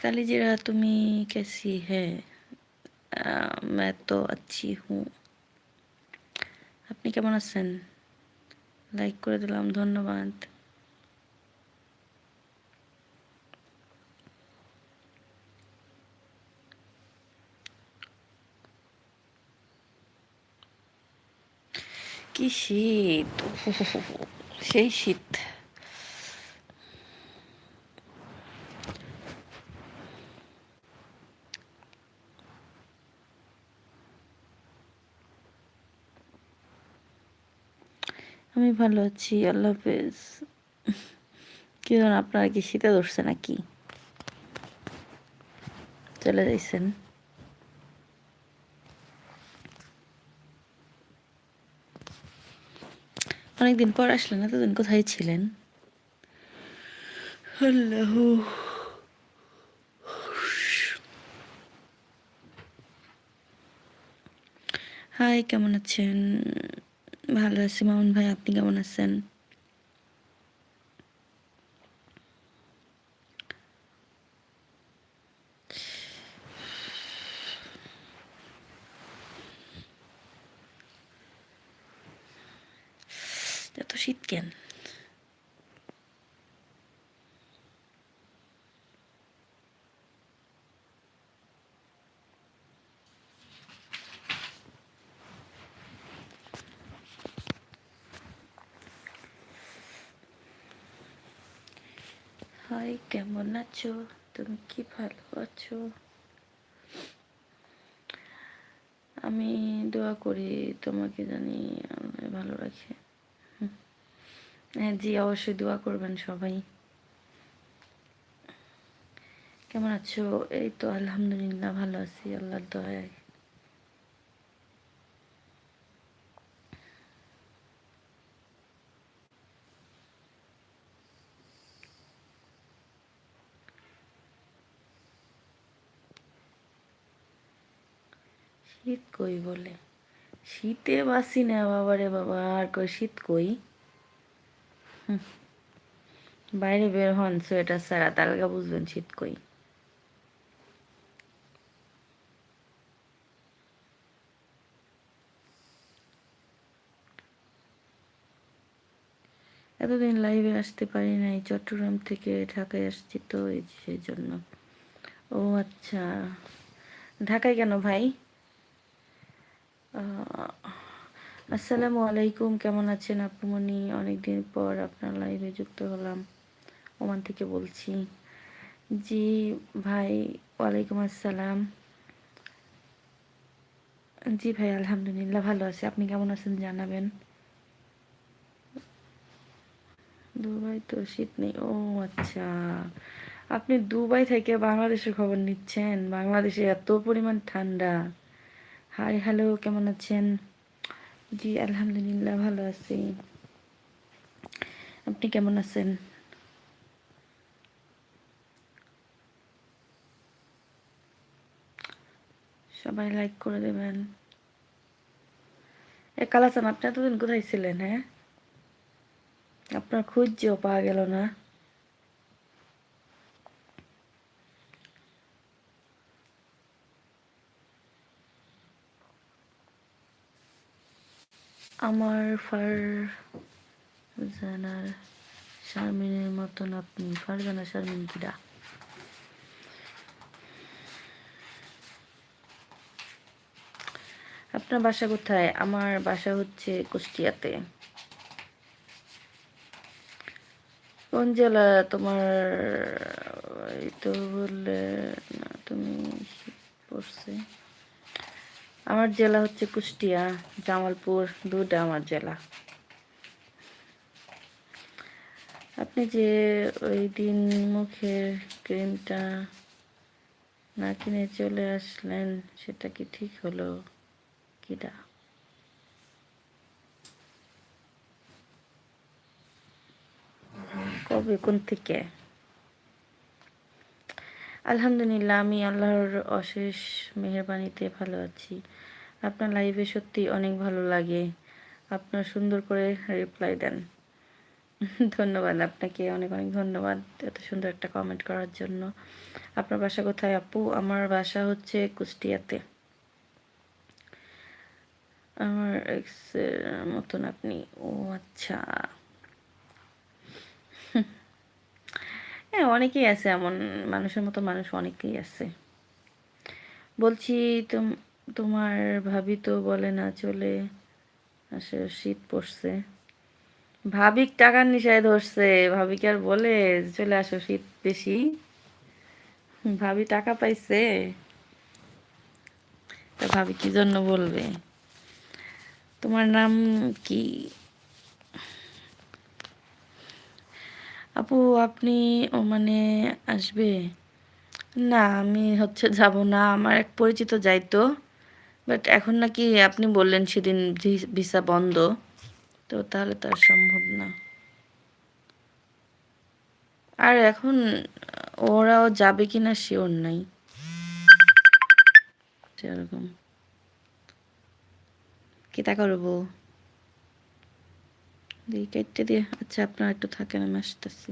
मिताली जीरा তুমি कैसी है मैं तो अच्छी हूँ আপনি কেমন আছেন লাইক করে দিলাম ধন্যবাদ কি শীত সেই শীত আমি ভালো আছি আল্লাহ হাফেজ। কি ধরুন আপনারা কি শীতে ধরছে নাকি? চলে যাইছেন। অনেকদিন পর আসলেন এতদিন কোথায় ছিলেন? আল্লাহ। হাই কেমন আছেন? ভালো আছি। মামুন ভাই আপনি কেমন আছেন? এত শীত কেন? হাই, কেমন আছো? তুমি কি ভালো আছো? আমি দোয়া করি তোমাকে জানি ভালো রাখে। হ্যাঁ জি, অবশ্যই দোয়া করবেন সবাই। কেমন আছো? এই তো আলহামদুলিল্লাহ, ভালো আছি, আল্লাহর দয়ায়। শীত কই বলে? শীতে বাসি না বাবারে বাবা, আর কই শীত কই? বাইরে বের হন, সোয়েটার ছাড়া, তালগা বুঝবেন শীত কই। এতদিন লাইভে আসতে পারি নাই, চট্টগ্রাম থেকে ঢাকায় আসছি তো সেই জন্য। ও আচ্ছা। ঢাকায় কেন ভাই? আসসালামু আলাইকুম, কেমন আছেন আপুমনি অনেকদিন পর আপনার লাইভে যুক্ত হলাম, ওমান থেকে বলছি। জি ভাই, ওয়ালাইকুম আসসালাম। জি ভাই, আলহামদুলিল্লাহ ভালো আছি। আপনি কেমন আছেন জানাবেন? দুবাই তো শীত নেই। ও আচ্ছা আপনি দুবাই থেকে বাংলাদেশের খবর নিচ্ছেন? বাংলাদেশে এত পরিমাণ ঠান্ডা। হাই হ্যালো কেমন আছেন? জি, আলহামদুলিল্লাহ ভালো আছি। আপনি কেমন আছেন? সবাই লাইক করে দেবেন। এ, কালাচান, আপনি এতদিন কোথায় ছিলেন হ্যাঁ? আপনার খুঁজছেও পাওয়া গেল না। আমার ফার জানার শারমিনের মতন আপনি ফারজানা শারমিন কিরা আপনার বাসা কোথায়? আমার বাসা হচ্ছে কুষ্টিয়াতে। কোন জেলা? তোমার এই তো বললে না তুমি পড়ছে আমার জেলা হচ্ছে কুষ্টিয়া, জামালপুর দুটা আমার জেলা। আপনি যে ওই দিন মুখের ক্রিমটা না কিনে চলে আসলেন, সেটা কি ঠিক হলো কিটা কবে, কোন থেকে? আলহামদুলিল্লাহ, আমি আল্লাহর অশেষ মেহরবানিতে ভালো আছি। আপনার লাইভে সত্যি অনেক ভালো লাগে। আপনার সুন্দর করে রিপ্লাই দেন। ধন্যবাদ আপনাকে, অনেক অনেক ধন্যবাদ এত সুন্দর একটা কমেন্ট করার জন্য। আপনার বাসা কোথায় আপু? আমার বাসা হচ্ছে কুষ্টিয়াতে। আমার এক্সের মতন আপনি। ও আচ্ছা। হ্যাঁ অনেকেই আছে, এমন মানুষের মতো মানুষ অনেকেই আছে। বলছি, তোম, তোমার ভাবি তো বলে না চলে আসে, শীত পড়ছে। ভাবিক টাকার নিশায় ধরছে ভাবি কি আর বলে চলে আসো শীত বেশি। ভাবি টাকা পাইছে। তা ভাবি কি জন্য বলবে? তোমার নাম কি? আপু, আপনি মানে আসবে? না, আমি হচ্ছে যাব না, আমার এক পরিচিত যাইতো। বাট এখন নাকি আপনি বললেন সেদিন ভিসা বন্ধ। তো তাহলে তো আর সম্ভব না। আর এখন ওরাও যাবে কিনা শিওর নাই। সেরকম। কি তা করব? দিয়ে কেটে দিয়ে আচ্ছা আপনার একটু থাকেন আমি আসতেছি।